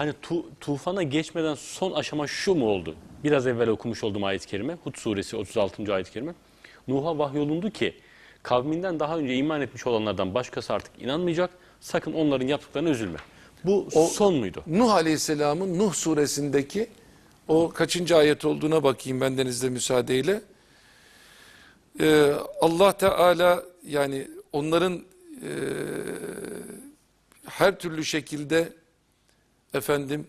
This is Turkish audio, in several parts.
Hani tu- tufana geçmeden son aşama şu mu oldu? Biraz evvel okumuş olduğum ayet-i kerime. Hud suresi 36. ayet-i kerime. Nuh'a vahyolundu ki kavminden daha önce iman etmiş olanlardan başkası artık inanmayacak. Sakın onların yaptıklarına üzülme. Bu son muydu? Nuh Aleyhisselam'ın Nuh suresindeki o kaçıncı ayet olduğuna bakayım bendenizle müsaadeyle. Ee, Allah Teala yani onların e, her türlü şekilde efendim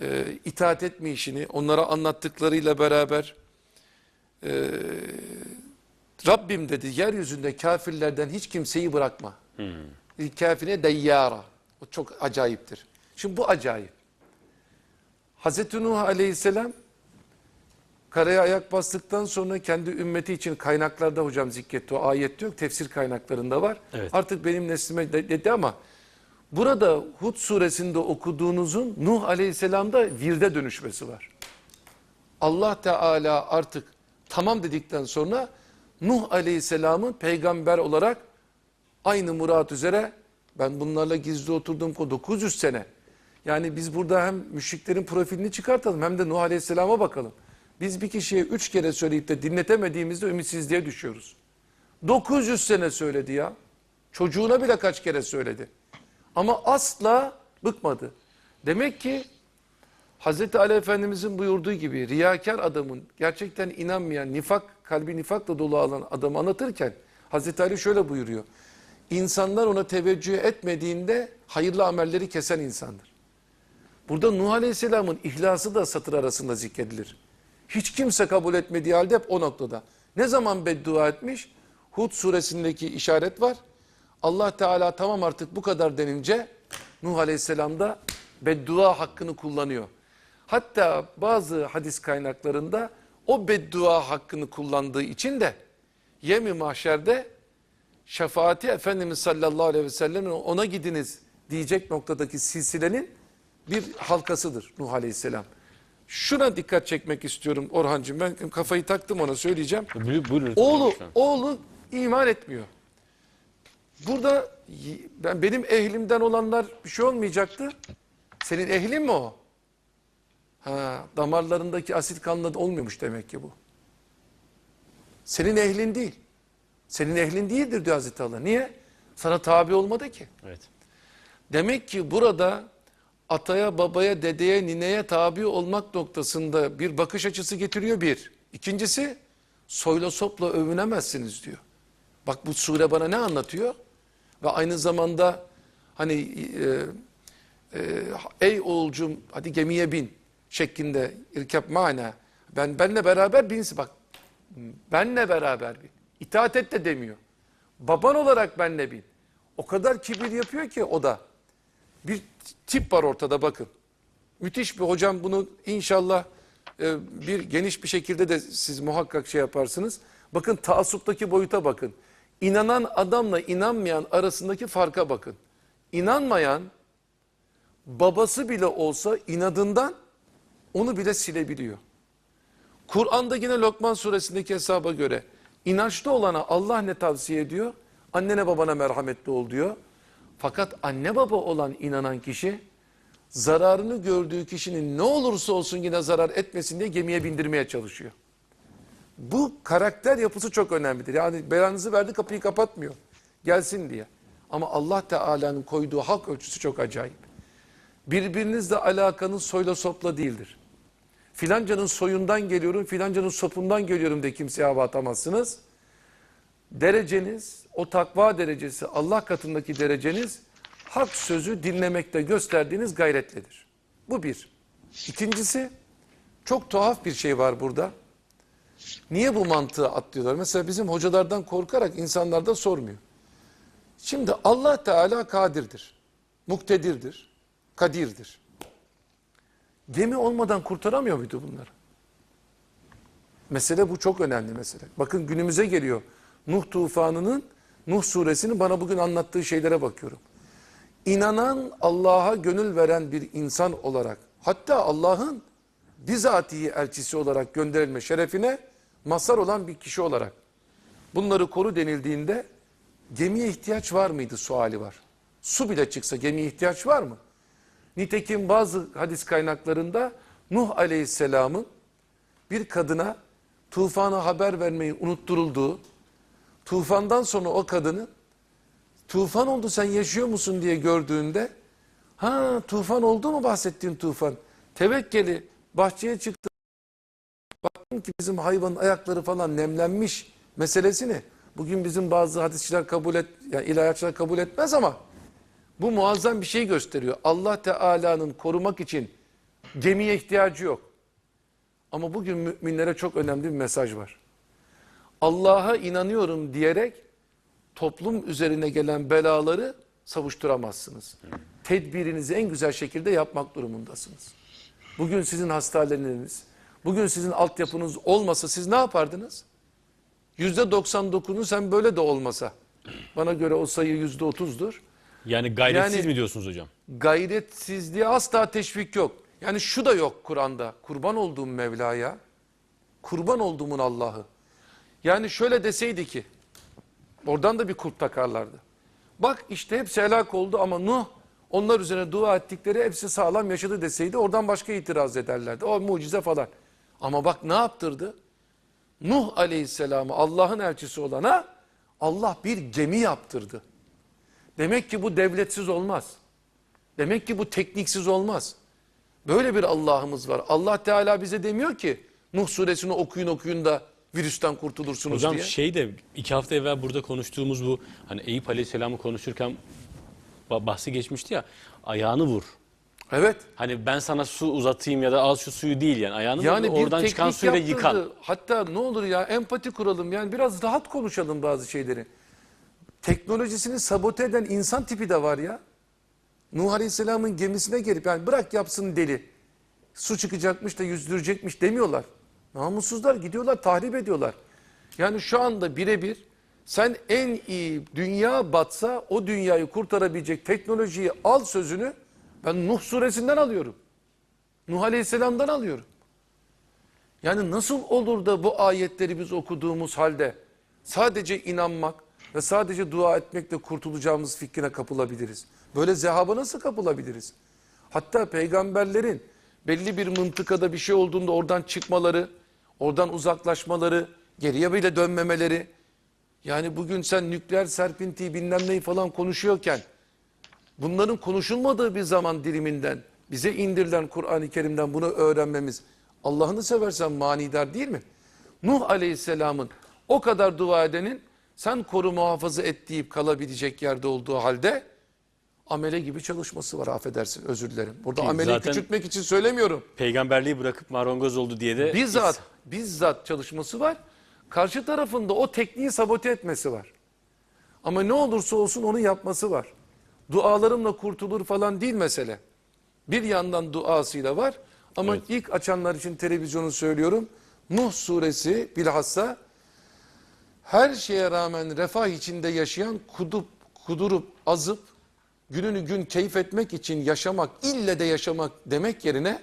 e, itaat etme işini onlara anlattıklarıyla beraber e, Rabbim dedi yeryüzünde kafirlerden hiç kimseyi bırakma. Hmm. Kafine deyyara. O çok acayiptir. Şimdi bu acayip. Hazreti Nuh aleyhisselam karaya ayak bastıktan sonra kendi ümmeti için kaynaklarda hocam zikretti. O ayet yok. Tefsir kaynaklarında var. Evet. Artık benim neslime de- dedi ama burada Hud suresinde okuduğunuzun Nuh aleyhisselamda virde dönüşmesi var. Allah Teala artık tamam dedikten sonra Nuh Aleyhisselam'ın peygamber olarak aynı murat üzere ben bunlarla gizli oturdum 900 sene. Yani biz burada hem müşriklerin profilini çıkartalım hem de Nuh Aleyhisselam'a bakalım. Biz bir kişiye üç kere söyleyip de dinletemediğimizde ümitsizliğe düşüyoruz. 900 sene söyledi ya. Çocuğuna bile kaç kere söyledi. Ama asla bıkmadı. Demek ki Hazreti Ali Efendimizin buyurduğu gibi riyakar adamın gerçekten inanmayan, nifak, kalbi nifakla dolu alan adamı anlatırken Hazreti Ali şöyle buyuruyor. İnsanlar ona teveccüh etmediğinde hayırlı amelleri kesen insandır. Burada Nuh Aleyhisselam'ın ihlası da satır arasında zikredilir. Hiç kimse kabul etmediği halde hep o noktada. Ne zaman beddua etmiş? Hud suresindeki işaret var. Allah Teala tamam artık bu kadar denince Nuh Aleyhisselam da beddua hakkını kullanıyor. Hatta bazı hadis kaynaklarında o beddua hakkını kullandığı için de yemi mahşerde şefaati Efendimiz sallallahu aleyhi ve sellem'in ona gidiniz diyecek noktadaki silsilenin bir halkasıdır Nuh aleyhisselam. Şuna dikkat çekmek istiyorum Orhancığım. Ben kafayı taktım ona söyleyeceğim. Buyur- Buyurun. Oğlu, oğlu iman etmiyor. Burada ben benim ehlimden olanlar bir şey olmayacaktı. Senin ehlin mi o? Ha, damarlarındaki asit kanla olmuyormuş demek ki bu. Senin ehlin değil. Senin ehlin değildir diyor Hazreti Allah. Niye? Sana tabi olmadı ki. Evet. Demek ki burada ataya, babaya, dedeye, nineye tabi olmak noktasında bir bakış açısı getiriyor bir. İkincisi soyla sopla övünemezsiniz diyor. Bak bu sure bana ne anlatıyor? Ve aynı zamanda hani e, e, ey oğulcum hadi gemiye bin şeklinde irkap mana. Ben benle beraber binsin bak. Benle beraber bin. İtaat et de demiyor. Baban olarak benle bin. O kadar kibir yapıyor ki o da. Bir tip var ortada bakın. Müthiş bir hocam bunu inşallah e, bir geniş bir şekilde de siz muhakkak şey yaparsınız. Bakın taassuptaki boyuta bakın. İnanan adamla inanmayan arasındaki farka bakın. İnanmayan babası bile olsa inadından onu bile silebiliyor. Kur'an'da yine Lokman suresindeki hesaba göre inançlı olana Allah ne tavsiye ediyor? Annene babana merhametli ol diyor. Fakat anne baba olan inanan kişi zararını gördüğü kişinin ne olursa olsun yine zarar etmesin diye gemiye bindirmeye çalışıyor. Bu karakter yapısı çok önemlidir. Yani belanızı verdi kapıyı kapatmıyor. Gelsin diye. Ama Allah Teala'nın koyduğu hak ölçüsü çok acayip. Birbirinizle alakanız soyla sopla değildir. Filancanın soyundan geliyorum, filancanın sopundan geliyorum de kimseye hava atamazsınız. Dereceniz, o takva derecesi, Allah katındaki dereceniz hak sözü dinlemekte gösterdiğiniz gayretledir. Bu bir. İkincisi, çok tuhaf bir şey var burada. Niye bu mantığı atlıyorlar? Mesela bizim hocalardan korkarak insanlar da sormuyor. Şimdi Allah Teala kadirdir, muktedirdir, kadirdir. Gemi olmadan kurtaramıyor muydu bunları? Mesele bu çok önemli mesele. Bakın günümüze geliyor. Nuh tufanının, Nuh suresinin bana bugün anlattığı şeylere bakıyorum. İnanan, Allah'a gönül veren bir insan olarak, hatta Allah'ın bizatihi elçisi olarak gönderilme şerefine mazhar olan bir kişi olarak bunları koru denildiğinde gemiye ihtiyaç var mıydı suali var. Su bile çıksa gemiye ihtiyaç var mı? Nitekim bazı hadis kaynaklarında Nuh Aleyhisselam'ın bir kadına tufana haber vermeyi unutturulduğu, tufandan sonra o kadını tufan oldu sen yaşıyor musun diye gördüğünde ha tufan oldu mu bahsettiğin tufan tevekkeli bahçeye çıktı baktım ki bizim hayvanın ayakları falan nemlenmiş meselesini bugün bizim bazı hadisçiler kabul et yani ilahiyatçılar kabul etmez ama bu muazzam bir şey gösteriyor. Allah Teala'nın korumak için gemiye ihtiyacı yok. Ama bugün müminlere çok önemli bir mesaj var. Allah'a inanıyorum diyerek toplum üzerine gelen belaları savuşturamazsınız. Tedbirinizi en güzel şekilde yapmak durumundasınız. Bugün sizin hastaneleriniz, bugün sizin altyapınız olmasa siz ne yapardınız? Yüzde 99'un sen böyle de olmasa. Bana göre o sayı yüzde 30'dur. Yani gayretsiz Yani- mi diyorsunuz hocam? Gayretsizliğe asla teşvik yok. Yani şu da yok Kur'an'da. Kurban olduğum Mevla'ya, kurban olduğumun Allah'ı. Yani şöyle deseydi ki, oradan da bir kurt takarlardı. Bak işte hepsi helak oldu ama Nuh onlar üzerine dua ettikleri hepsi sağlam yaşadı deseydi oradan başka itiraz ederlerdi. O mucize falan. Ama bak ne yaptırdı? Nuh aleyhisselamı Allah'ın elçisi olana Allah bir gemi yaptırdı. Demek ki bu devletsiz olmaz. Demek ki bu tekniksiz olmaz. Böyle bir Allah'ımız var. Allah Teala bize demiyor ki Nuh suresini okuyun okuyun da virüsten kurtulursunuz Hocam diye. şey de iki hafta evvel burada konuştuğumuz bu hani Eyüp Aleyhisselam'ı konuşurken bahsi geçmişti ya ayağını vur. Evet. Hani ben sana su uzatayım ya da al şu suyu değil yani ayağını Yani vur oradan çıkan suyla yaptırdı. yıkan. Hatta ne olur ya empati kuralım yani biraz rahat konuşalım bazı şeyleri. Teknolojisini sabote eden insan tipi de var ya. Nuh Aleyhisselam'ın gemisine gelip yani bırak yapsın deli. Su çıkacakmış da yüzdürecekmiş demiyorlar. Namussuzlar gidiyorlar tahrip ediyorlar. Yani şu anda birebir sen en iyi dünya batsa o dünyayı kurtarabilecek teknolojiyi al sözünü ben Nuh suresinden alıyorum. Nuh Aleyhisselam'dan alıyorum. Yani nasıl olur da bu ayetleri biz okuduğumuz halde sadece inanmak ve sadece dua etmekle kurtulacağımız fikrine kapılabiliriz? Böyle zehaba nasıl kapılabiliriz? Hatta peygamberlerin belli bir mıntıkada bir şey olduğunda oradan çıkmaları, oradan uzaklaşmaları, geriye bile dönmemeleri. Yani bugün sen nükleer serpintiyi bilmem neyi falan konuşuyorken bunların konuşulmadığı bir zaman diliminden bize indirilen Kur'an-ı Kerim'den bunu öğrenmemiz Allah'ını seversen manidar değil mi? Nuh Aleyhisselam'ın o kadar dua edenin sen koru muhafaza et deyip kalabilecek yerde olduğu halde amele gibi çalışması var affedersin özür dilerim. Burada Ki ameli zaten- küçültmek için söylemiyorum. Peygamberliği bırakıp marangoz oldu diye de Bizzat, bizzat çalışması var. Karşı tarafında o tekniği sabote etmesi var. Ama ne olursa olsun onu yapması var. Dualarımla kurtulur falan değil mesele. Bir yandan duasıyla var. Ama Evet. ilk açanlar için televizyonu söylüyorum. Nuh suresi bilhassa her şeye rağmen refah içinde yaşayan kudup, kudurup azıp gününü gün keyif etmek için yaşamak, ille de yaşamak demek yerine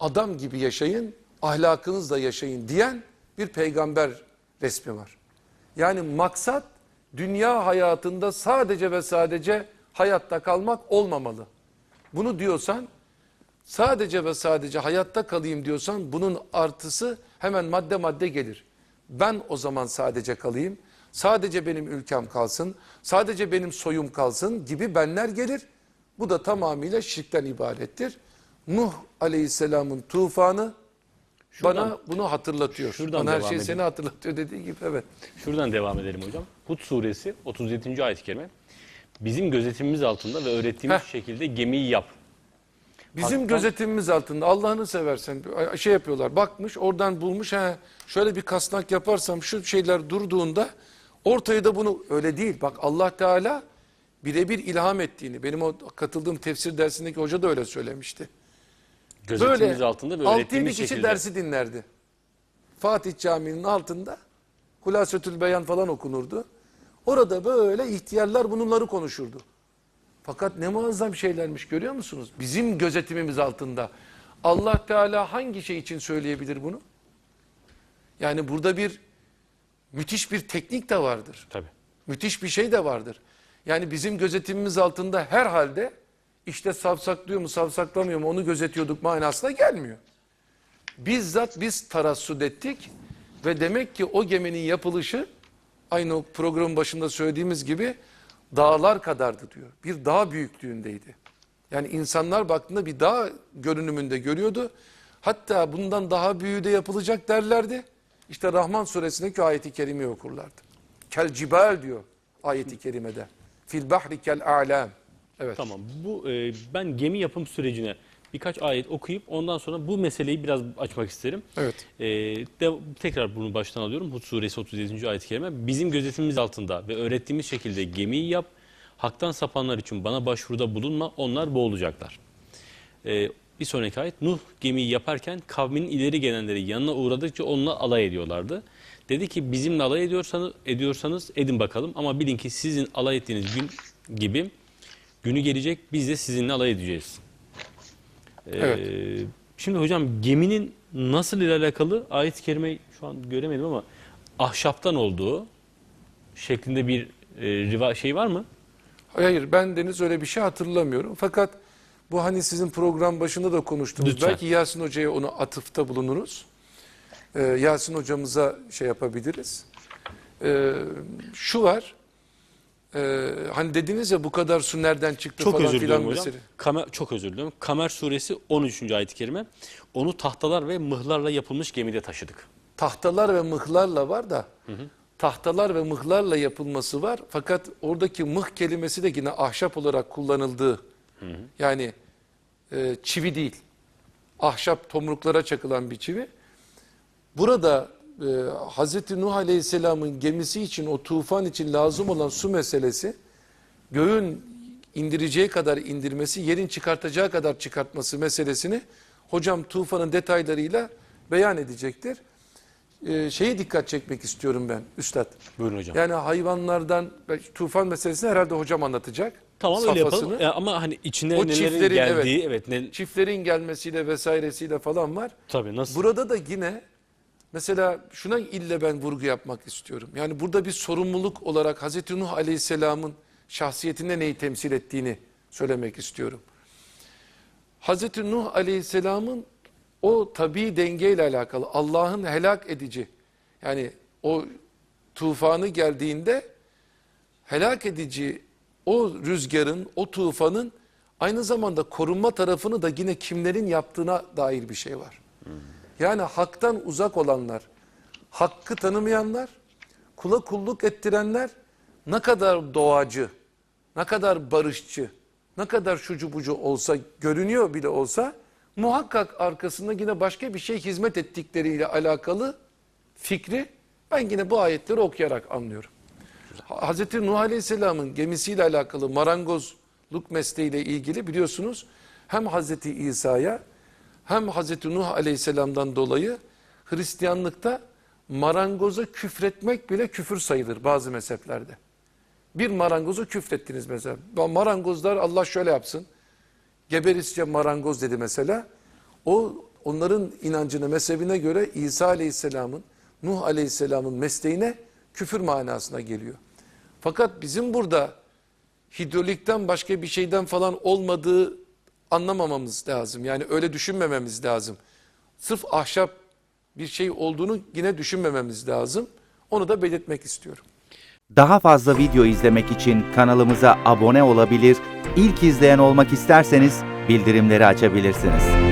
adam gibi yaşayın, ahlakınızla yaşayın diyen bir peygamber resmi var. Yani maksat dünya hayatında sadece ve sadece hayatta kalmak olmamalı. Bunu diyorsan sadece ve sadece hayatta kalayım diyorsan bunun artısı hemen madde madde gelir. Ben o zaman sadece kalayım, sadece benim ülkem kalsın, sadece benim soyum kalsın gibi benler gelir. Bu da tamamıyla şirkten ibarettir. Nuh aleyhisselamın tufanı bana bunu hatırlatıyor. şuradan bana her devam şey edeyim. seni hatırlatıyor dediği gibi evet. Şuradan devam edelim hocam. Hud suresi 37. ayet-i kerime. Bizim gözetimimiz altında ve öğrettiğimiz Heh. şekilde gemiyi yap. Bizim Hakikaten- gözetimimiz altında Allah'ını seversen şey yapıyorlar bakmış oradan bulmuş ha şöyle bir kasnak yaparsam şu şeyler durduğunda ortaya da bunu öyle değil bak Allah Teala birebir ilham ettiğini benim o katıldığım tefsir dersindeki hoca da öyle söylemişti. Gözetimimiz Böyle altında ve 6-7 öğrettiğimiz kişi şekilde. dersi dinlerdi. Fatih Camii'nin altında Hulasetül Beyan falan okunurdu. Orada böyle ihtiyarlar bunları konuşurdu. Fakat ne muazzam şeylermiş görüyor musunuz? Bizim gözetimimiz altında. Allah Teala hangi şey için söyleyebilir bunu? Yani burada bir müthiş bir teknik de vardır. Tabii. Müthiş bir şey de vardır. Yani bizim gözetimimiz altında herhalde işte savsaklıyor mu savsaklamıyor mu onu gözetiyorduk manasına gelmiyor. Bizzat biz tarassut ettik ve demek ki o geminin yapılışı aynı programın başında söylediğimiz gibi dağlar kadardı diyor. Bir dağ büyüklüğündeydi. Yani insanlar baktığında bir dağ görünümünde görüyordu. Hatta bundan daha büyüğü de yapılacak derlerdi. İşte Rahman suresindeki ayeti kerimeyi okurlardı. Kel cibal diyor ayeti kerimede. Fil bahri kel a'lam. Evet. Tamam. Bu e, ben gemi yapım sürecine birkaç ayet okuyup ondan sonra bu meseleyi biraz açmak isterim. Evet. E, de, tekrar bunu baştan alıyorum. Hud suresi 37. ayet-i kerime. Bizim gözetimimiz altında ve öğrettiğimiz şekilde gemiyi yap. Haktan sapanlar için bana başvuruda bulunma. Onlar boğulacaklar. E, bir sonraki ayet Nuh gemiyi yaparken kavminin ileri gelenleri yanına uğradıkça onunla alay ediyorlardı. Dedi ki bizimle alay ediyorsanız, ediyorsanız edin bakalım ama bilin ki sizin alay ettiğiniz gün gibi günü gelecek biz de sizinle alay edeceğiz. Ee, Evet. Şimdi hocam geminin nasıl ile alakalı ayet-i kerimeyi şu an göremedim ama ahşaptan olduğu şeklinde bir e, riva şey var mı? Hayır ben Deniz öyle bir şey hatırlamıyorum. Fakat bu hani sizin program başında da konuştuğumuz Lütfen. belki Yasin Hoca'ya onu atıfta bulunuruz. Ee, Yasin Hocamıza şey yapabiliriz. Ee, şu var. Ee, hani dediniz ya bu kadar su nereden çıktı Çok falan özür filan hocam. mesele. Kamer, çok özür diliyorum. Kamer suresi 13. ayet-i kerime. Onu tahtalar ve mıhlarla yapılmış gemide taşıdık. tahtalar ve mıhlarla var da tahtalar ve mıhlarla yapılması var. Fakat oradaki mıh kelimesi de yine ahşap olarak kullanıldığı. Yani e, çivi değil. Ahşap tomruklara çakılan bir çivi. Burada e, Hazreti Nuh Aleyhisselam'ın gemisi için o tufan için lazım olan su meselesi göğün indireceği kadar indirmesi, yerin çıkartacağı kadar çıkartması meselesini hocam tufanın detaylarıyla beyan edecektir. Ee, şeye dikkat çekmek istiyorum ben üstad. Buyurun hocam. Yani hayvanlardan belki tufan meselesini herhalde hocam anlatacak. tamam öyle yapalım. Safhasını. E, ama hani içine O nelerin çiftlerin, geldiği evet, ne, Çiftlerin gelmesiyle vesairesiyle falan var. tabii nasıl? Burada da yine mesela şuna ille ben vurgu yapmak istiyorum. Yani burada bir sorumluluk olarak Hazreti Nuh Aleyhisselam'ın şahsiyetinde neyi temsil ettiğini söylemek istiyorum. Hazreti Nuh Aleyhisselam'ın o tabi dengeyle alakalı Allah'ın helak edici yani o tufanı geldiğinde helak edici o rüzgarın, o tufanın aynı zamanda korunma tarafını da yine kimlerin yaptığına dair bir şey var. Yani haktan uzak olanlar, hakkı tanımayanlar, kula kulluk ettirenler ne kadar doğacı, ne kadar barışçı, ne kadar şucu bucu olsa, görünüyor bile olsa muhakkak arkasında yine başka bir şey hizmet ettikleriyle alakalı fikri ben yine bu ayetleri okuyarak anlıyorum. Hazreti Nuh Aleyhisselam'ın gemisiyle alakalı marangozluk mesleğiyle ilgili biliyorsunuz hem Hazreti İsa'ya hem Hazreti Nuh Aleyhisselam'dan dolayı Hristiyanlıkta marangoza küfretmek bile küfür sayılır bazı mezheplerde. Bir marangozu küfrettiniz mesela. Marangozlar Allah şöyle yapsın. Geberisçe marangoz dedi mesela. O onların inancına, mezhebine göre İsa Aleyhisselam'ın, Nuh Aleyhisselam'ın mesleğine küfür manasına geliyor. Fakat bizim burada hidrolikten başka bir şeyden falan olmadığı anlamamamız lazım. Yani öyle düşünmememiz lazım. Sırf ahşap bir şey olduğunu yine düşünmememiz lazım. Onu da belirtmek istiyorum. Daha fazla video izlemek için kanalımıza abone olabilir, ilk izleyen olmak isterseniz bildirimleri açabilirsiniz.